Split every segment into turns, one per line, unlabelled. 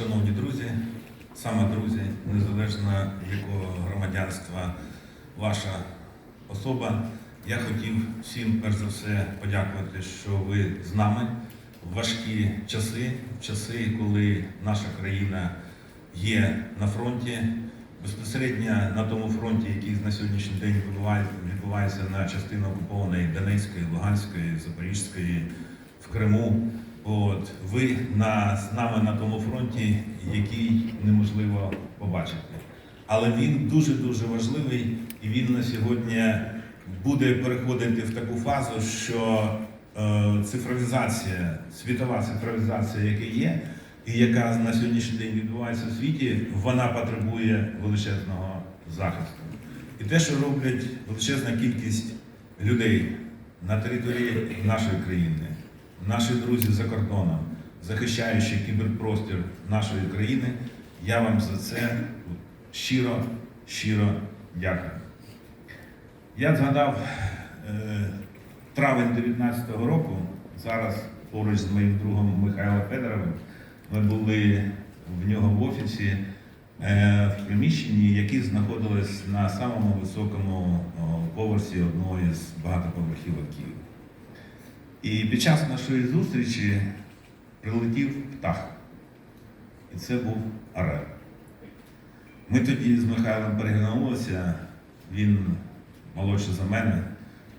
Шановні друзі, саме друзі, незалежно якого громадянства ваша особа, я хотів всім перш за все подякувати, що ви з нами в важкі часи, в часи, коли наша країна є на фронті, безпосередньо на тому фронті, який на сьогоднішній день відбувається на частині окупованої Донецької, Луганської, Запорізької, в Криму. От ви на, з нами на тому фронті, який неможливо побачити. Але він дуже дуже важливий, і він на сьогодні буде переходити в таку фазу, що е, цифровізація, світова цифровізація, яка є, і яка на сьогоднішній день відбувається в світі, вона потребує величезного захисту. І те, що роблять величезна кількість людей на території нашої країни, наші друзі за кордоном, захищаючи кіберпростір нашої країни, я вам за це щиро, щиро дякую. Я згадав е, травень 19-го року, зараз поруч з моїм другом Михайлом Федоровим, ми були в нього в офісі е, в приміщенні, яке знаходилось на самому високому поверсі одної з багатоповерхівок Києва. І під час нашої зустрічі прилетів птах. І це був Орел. Ми тоді з Михайлом переглянулися, він молодший за мене.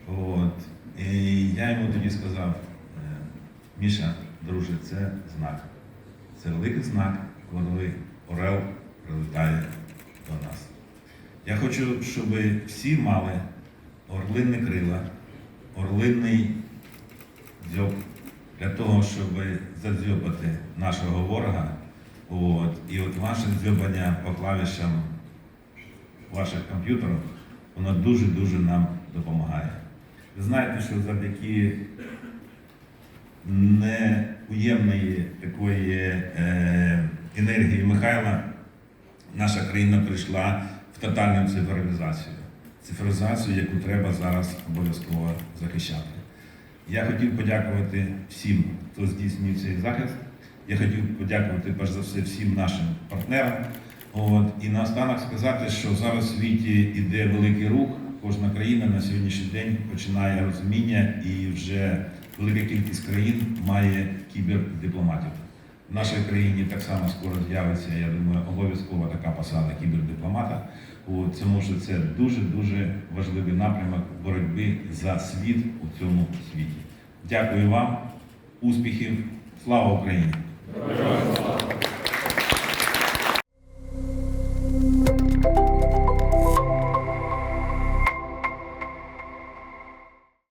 От. І я йому тоді сказав, е, Міша, друже, це знак. Це великий знак, коли Орел прилітає до нас. Я хочу, щоб всі мали орлинні крила, орлинний для того, щоб задзьобати нашого ворога. От. І от ваше дзьобання по клавішам ваших комп'ютерів, воно дуже-дуже нам допомагає. Ви знаєте, що завдяки неуємної такої е, енергії Михайла наша країна прийшла в тотальну цифровізацію. Цифровізацію, яку треба зараз обов'язково захищати. Я хотів подякувати всім, хто здійснює цей захист. Я хотів подякувати перш за все всім нашим партнерам. От, і наостанок сказати, що зараз в світі йде великий рух. Кожна країна на сьогоднішній день починає розуміння, і вже велика кількість країн має кібердипломатів. В нашій країні так само скоро з'явиться, я думаю, обов'язкова така посада кібердипломата. От, тому що це дуже-дуже важливий напрямок боротьби за світ у цьому світі. Дякую вам, успіхів, слава Україні!